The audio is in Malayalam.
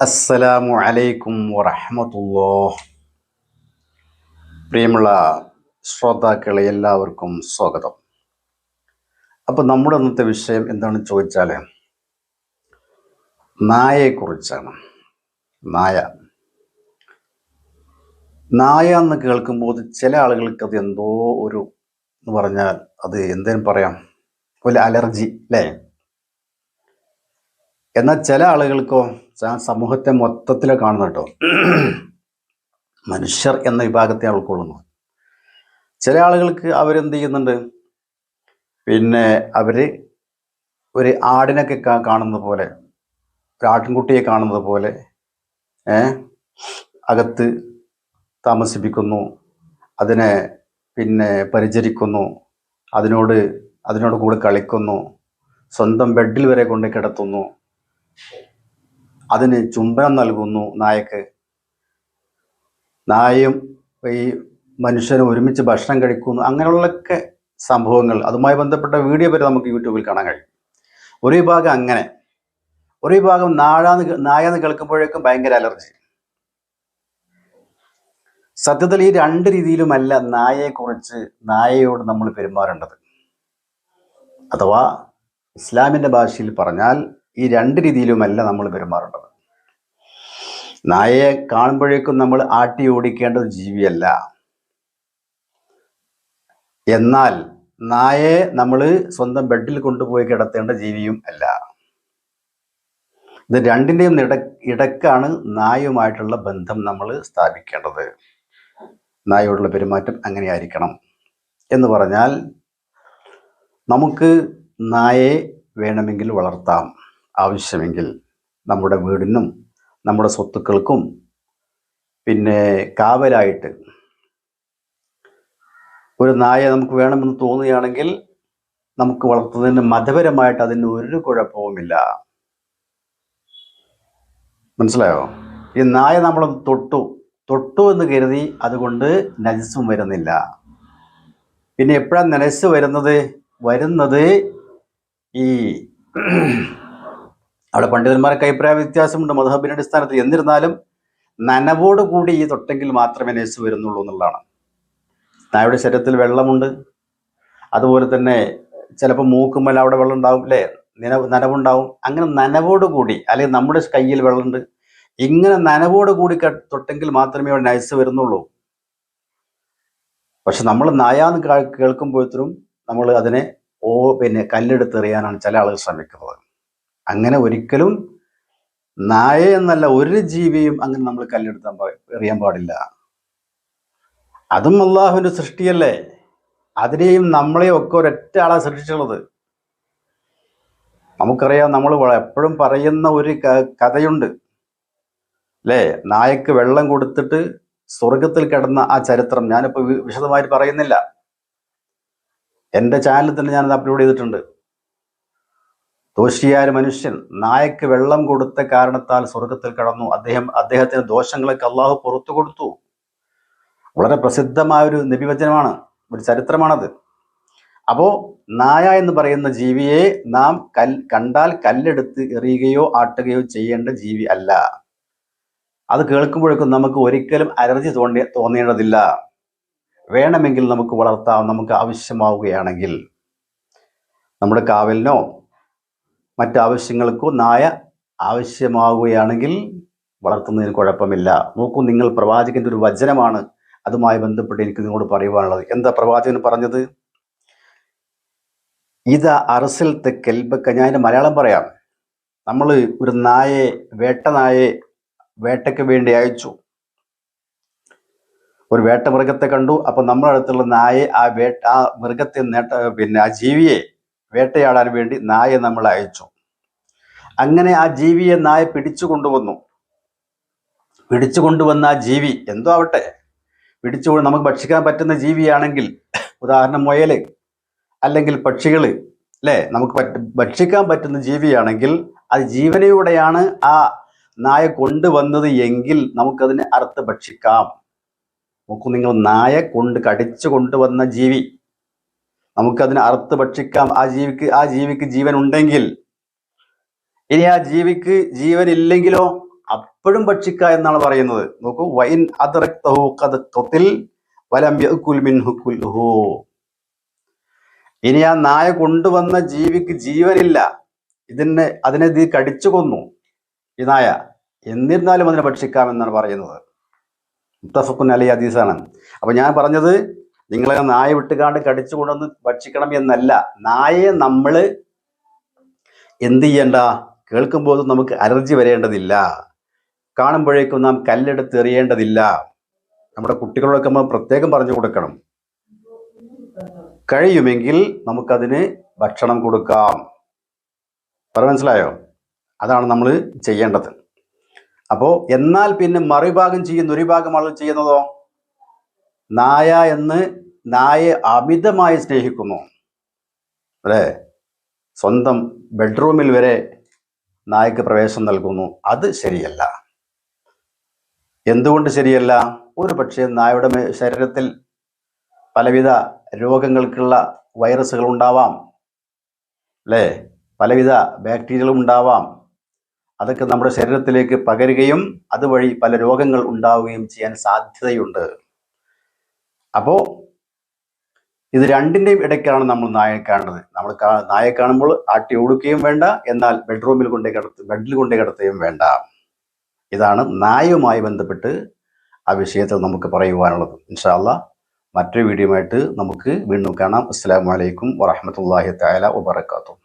അസ്സലാമു അലൈക്കും വറഹ്മത്തുള്ളാഹ്. പ്രിയമുള്ള ശ്രോതാക്കളെ എല്ലാവർക്കും സ്വാഗതം. അപ്പോൾ നമ്മുടെ അന്നത്തെ വിഷയം എന്താണെന്ന് ചോദിച്ചാൽ നായയെക്കുറിച്ചാണ്. നായ. നായ എന്ന് കേൾക്കുമ്പോൾ ചില ആളുകൾക്ക് അത് എന്തോ ഒരു എന്ന് പറഞ്ഞാൽ അത് എന്തേലും പറയാം. ഒരു അലർജി അല്ലേ? എന്നാൽ ചില ആളുകൾക്കോ സമൂഹത്തെ മൊത്തത്തിൽ കാണുന്ന കേട്ടോ. മനുഷ്യർ എന്ന വിഭാഗത്തെ ഉൾക്കൊള്ളുന്നു ചില ആളുകൾക്ക് അവരെന്ത് ചെയ്യുന്നുണ്ട്? പിന്നെ അവർ ഒരു ആടിനൊക്കെ കാണുന്നത് പോലെ ഒരു ആട്ടിൻകുട്ടിയെ കാണുന്നത് പോലെ അകത്ത് താമസിപ്പിക്കുന്നു അതിനെ പിന്നെ പരിചരിക്കുന്നു അതിനോട് അതിനോട് കൂടെ കളിക്കുന്നു സ്വന്തം ബെഡിൽ വരെ കൊണ്ട് കിടത്തുന്നു. അതിന് ചുംബനം നൽകുന്നു നായക്ക്. നായയും ഈ മനുഷ്യനും ഒരുമിച്ച് ഭക്ഷണം കഴിക്കുന്നു. അങ്ങനെയുള്ളൊക്കെ സംഭവങ്ങൾ. അതുമായി ബന്ധപ്പെട്ട വീഡിയോ വരെ നമുക്ക് യൂട്യൂബിൽ കാണാൻ കഴിയും. ഒരു വിഭാഗം അങ്ങനെ. ഒരു വിഭാഗം നാഴാന്ന് നായാന്ന് കേൾക്കുമ്പോഴേക്കും ഭയങ്കര അലർജി. സത്യത്തിൽ ഈ രണ്ട് രീതിയിലുമല്ല നായയെക്കുറിച്ച് നായയോട് നമ്മൾ പെരുമാറേണ്ടത്. അഥവാ ഇസ്ലാമിന്റെ ഭാഷയിൽ പറഞ്ഞാൽ ഈ രണ്ട് രീതിയിലുമല്ല നമ്മൾ പെരുമാറേണ്ടത്. നായയെ കാണുമ്പോഴേക്കും നമ്മൾ ആട്ടി ഓടിക്കേണ്ടത് ജീവിയല്ല. എന്നാൽ നായയെ നമ്മൾ സ്വന്തം ബെഡിൽ കൊണ്ടുപോയി കിടത്തേണ്ട ജീവിയും അല്ല. ഇത് രണ്ടിന്റെയും ഇട ഇടക്കാണ് നായയുമായിട്ടുള്ള ബന്ധം നമ്മൾ സ്ഥാപിക്കേണ്ടത്. നായയോടുള്ള പെരുമാറ്റം അങ്ങനെയായിരിക്കണം. എന്ന് പറഞ്ഞാൽ നമുക്ക് നായയെ വേണമെങ്കിൽ വളർത്താം. ആവശ്യമെങ്കിൽ നമ്മുടെ വീടിനും നമ്മുടെ സ്വത്തുക്കൾക്കും പിന്നെ കാവലായിട്ട് ഒരു നായ നമുക്ക് വേണമെന്ന് തോന്നുകയാണെങ്കിൽ നമുക്ക് വളർത്തുന്നതിന് മതപരമായിട്ട് അതിന് ഒരു കുഴപ്പവുമില്ല. മനസ്സിലായോ? ഈ നായ നമ്മൾ തൊട്ടു. തൊട്ടു എന്ന് കരുതി അതുകൊണ്ട് നജസ്സും വരുന്നില്ല. പിന്നെ എപ്പോഴാണ് നനസ് വരുന്നത്? വരുന്നത് ഈ അവിടെ പണ്ഡിതന്മാർക്ക് അഭിപ്രായ വ്യത്യാസമുണ്ട് മധുഹബിന്റെ അടിസ്ഥാനത്തിൽ. എന്നിരുന്നാലും നനവോട് കൂടി ഈ തൊട്ടെങ്കിൽ മാത്രമേ നനസ് വരുന്നുള്ളൂ എന്നുള്ളതാണ്. നായയുടെ ശരീരത്തിൽ വെള്ളമുണ്ട്. അതുപോലെ തന്നെ ചിലപ്പോൾ മൂക്കുമ്മൽ അവിടെ വെള്ളം ഉണ്ടാവും അല്ലേ? നനവ് നനവുണ്ടാവും. അങ്ങനെ നനവോട് കൂടി അല്ലെങ്കിൽ നമ്മുടെ കയ്യിൽ വെള്ളമുണ്ട്. ഇങ്ങനെ നനവോട് കൂടി തൊട്ടെങ്കിൽ മാത്രമേ അവിടെ നൈസ് വരുന്നുള്ളൂ. പക്ഷെ നമ്മൾ നായാന്ന് കേൾക്കുമ്പോഴത്തേനും നമ്മൾ അതിനെ ഓ പിന്നെ കല്ലെടുത്തെറിയാനാണ് ചില ആളുകൾ ശ്രമിക്കുന്നത്. അങ്ങനെ ഒരിക്കലും നായ എന്നല്ല ഒരു ജീവിയും അങ്ങനെ നമ്മൾ കല്ലെടുത്താൻ എറിയാൻ പാടില്ല. അതും അള്ളാഹുവിന്റെ സൃഷ്ടിയല്ലേ? അതിനെയും നമ്മളെയും ഒക്കെ ഒരൊറ്റ ആളാണ് സൃഷ്ടിച്ചുള്ളത് നമുക്കറിയാം നമ്മൾ എപ്പോഴും പറയുന്ന ഒരു കഥയുണ്ട്. അല്ലേ നായക്ക് വെള്ളം കൊടുത്തിട്ട് സ്വർഗത്തിൽ കിടന്ന ആ ചരിത്രം ഞാനിപ്പോ വി- വിശദമായിട്ട് പറയുന്നില്ല. എന്റെ ചാനലിൽ തന്നെ ഞാനത് അപ്ലോഡ് ചെയ്തിട്ടുണ്ട്. ദോഷിയായ മനുഷ്യൻ നായക്ക് വെള്ളം കൊടുത്ത കാരണത്താൽ സ്വർഗത്തിൽ കടന്നു. അദ്ദേഹം അദ്ദേഹത്തിന് ദോഷങ്ങളൊക്കെ അള്ളാഹു പുറത്തു കൊടുത്തു. വളരെ പ്രസിദ്ധമായ ഒരു നിബിവചനമാണ് ഒരു ചരിത്രമാണത്. അപ്പോ നായ എന്ന് പറയുന്ന ജീവിയെ നാം കൽ കണ്ടാൽ കല്ലെടുത്ത് എറിയുകയോ ആട്ടുകയോ ചെയ്യേണ്ട ജീവി അല്ല. അത് കേൾക്കുമ്പോഴേക്കും നമുക്ക് ഒരിക്കലും അലർജി തോന്നി തോന്നേണ്ടതില്ല. വേണമെങ്കിൽ നമുക്ക് വളർത്താം നമുക്ക് ആവശ്യമാവുകയാണെങ്കിൽ. നമ്മുടെ കാവലിനോ മറ്റു ആവശ്യങ്ങൾക്കോ നായ ആവശ്യമാവുകയാണെങ്കിൽ വളർത്തുന്നതിന് കുഴപ്പമില്ല. നോക്കൂ നിങ്ങൾ പ്രവാചകന്റെ ഒരു വചനമാണ് അതുമായി ബന്ധപ്പെട്ട് എനിക്ക് നിങ്ങളോട് പറയുവാനുള്ളത്. എന്താ പ്രവാചകൻ പറഞ്ഞത്? ഇത് അറസിൽ കെൽബക്ക ഞാൻ മലയാളം പറയാം. നമ്മൾ ഒരു നായെ വേട്ട നായെ വേട്ടയ്ക്ക് വേണ്ടി അയച്ചു. ഒരു വേട്ട മൃഗത്തെ കണ്ടു. അപ്പൊ നമ്മുടെ അടുത്തുള്ള നായെ ആ വേട്ട ആ മൃഗത്തെ നേട്ട പിന്നെ ആ ജീവിയെ വേട്ടയാടാൻ വേണ്ടി നായെ നമ്മൾ അയച്ചു. അങ്ങനെ ആ ജീവിയെ നായ പിടിച്ചു കൊണ്ടുവന്നു. പിടിച്ചു കൊണ്ടുവന്ന ആ ജീവി എന്തോ ആവട്ടെ? പിടിച്ചു നമുക്ക് ഭക്ഷിക്കാൻ പറ്റുന്ന ജീവിയാണെങ്കിൽ ഉദാഹരണം മുയൽ അല്ലെങ്കിൽ പക്ഷികൾ അല്ലേ? നമുക്ക് ഭക്ഷിക്കാൻ പറ്റുന്ന ജീവിയാണെങ്കിൽ അത് ജീവനയോടെയാണ് ആ നായ കൊണ്ടുവന്നത് എങ്കിൽ നമുക്കതിനെ അറുത്ത് ഭക്ഷിക്കാം. നോക്കൂ നിങ്ങൾ നായ കൊണ്ട് കടിച്ചു കൊണ്ടുവന്ന ജീവി നമുക്കതിനെ അറുത്ത് ഭക്ഷിക്കാം. ആ ജീവിക്ക് ആ ജീവിക്ക് ജീവൻ ഉണ്ടെങ്കിൽ ഇനി ആ ജീവിക്ക് ജീവൻ ഇല്ലെങ്കിലോ അപ്പോഴും ഭക്ഷിക്ക എന്നാണ് പറയുന്നത്. നോക്കൂ വൈൻ അതിൽ ഖദ് ഖുതിൽ വലം യഅകുൽ മിൻഹു കുൽഹു ഇനി ആ നായ കൊണ്ടുവന്ന ജീവിക്ക് ജീവനില്ല. ഇതിനെ അതിനെ ഇത് കടിച്ചു കൊന്നു ഈ നായ. എന്നിരുന്നാലും അതിനെ ഭക്ഷിക്കാമെന്നാണ് പറയുന്നത്. മുത്തഫക്കുൻ അലി ഹദീസാണ്. അപ്പൊ ഞാൻ പറഞ്ഞത് നിങ്ങളെ നായ വിട്ടുകാണ്ട് കടിച്ചു കൊണ്ടുവന്ന് ഭക്ഷിക്കണം എന്നല്ല. നായയെ നമ്മൾ എന്ത് ചെയ്യണ്ട? കേൾക്കുമ്പോൾ നമുക്ക് അലർജി വരേണ്ടതില്ല. കാണുമ്പോഴേക്കും നാം കല്ലെടുത്ത് എറിയേണ്ടതില്ല. നമ്മുടെ കുട്ടികളൊക്കെ നമ്മൾ പ്രത്യേകം പറഞ്ഞു കൊടുക്കണം. കഴിയുമെങ്കിൽ നമുക്കതിന് ഭക്ഷണം കൊടുക്കാം. പറ മനസ്സിലായോ? അതാണ് നമ്മൾ ചെയ്യേണ്ടത്. അപ്പോൾ എന്നാൽ പിന്നെ മറുഭാഗം ചെയ്യുന്ന ഒരു ഭാഗം ആളുകൾ ചെയ്യുന്നതോ? നായ എന്ന് നായെ അമിതമായി സ്നേഹിക്കുന്നു. അല്ലേ? സ്വന്തം ബെഡ്റൂമിൽ വരെ നായക്ക് പ്രവേശനം നൽകുന്നു. അത് ശരിയല്ല. എന്തുകൊണ്ട് ശരിയല്ല? ഒരു പക്ഷേ നായയുടെ ശരീരത്തിൽ പലവിധ രോഗങ്ങൾക്കുള്ള വൈറസുകൾ ഉണ്ടാവാം. അല്ലേ? പലവിധ ബാക്ടീരിയകളും ഉണ്ടാവാം. അതൊക്കെ നമ്മുടെ ശരീരത്തിലേക്ക് പകരുകയും അതുവഴി പല രോഗങ്ങൾ ഉണ്ടാവുകയും ചെയ്യാൻ സാധ്യതയുണ്ട്. അപ്പോൾ ഇത് രണ്ടിന്റെയും ഇടയ്ക്കാണ് നമ്മൾ നായയെ കാണുന്നത്. നമ്മൾ നായയെ കാണുമ്പോൾ ആട്ടി ഓടുകയും വേണ്ട എന്നാൽ ബെഡ്റൂമിൽ കൊണ്ടേ കിടത്ത് ബെഡിൽ കൊണ്ടേ കിടത്തുകയും വേണ്ട. ഇതാണ് നായയുമായി ബന്ധപ്പെട്ട് ആ വിഷയത്തിൽ നമുക്ക് പറയുവാനുള്ളത്. ഇൻഷാല്ല മറ്റൊരു വീഡിയോയുമായിട്ട് നമുക്ക് വീണ്ടും കാണാം. അസ്സാം വലൈക്കും വറഹമത്തല്ലാഹി തആല വബറകാതുഹു.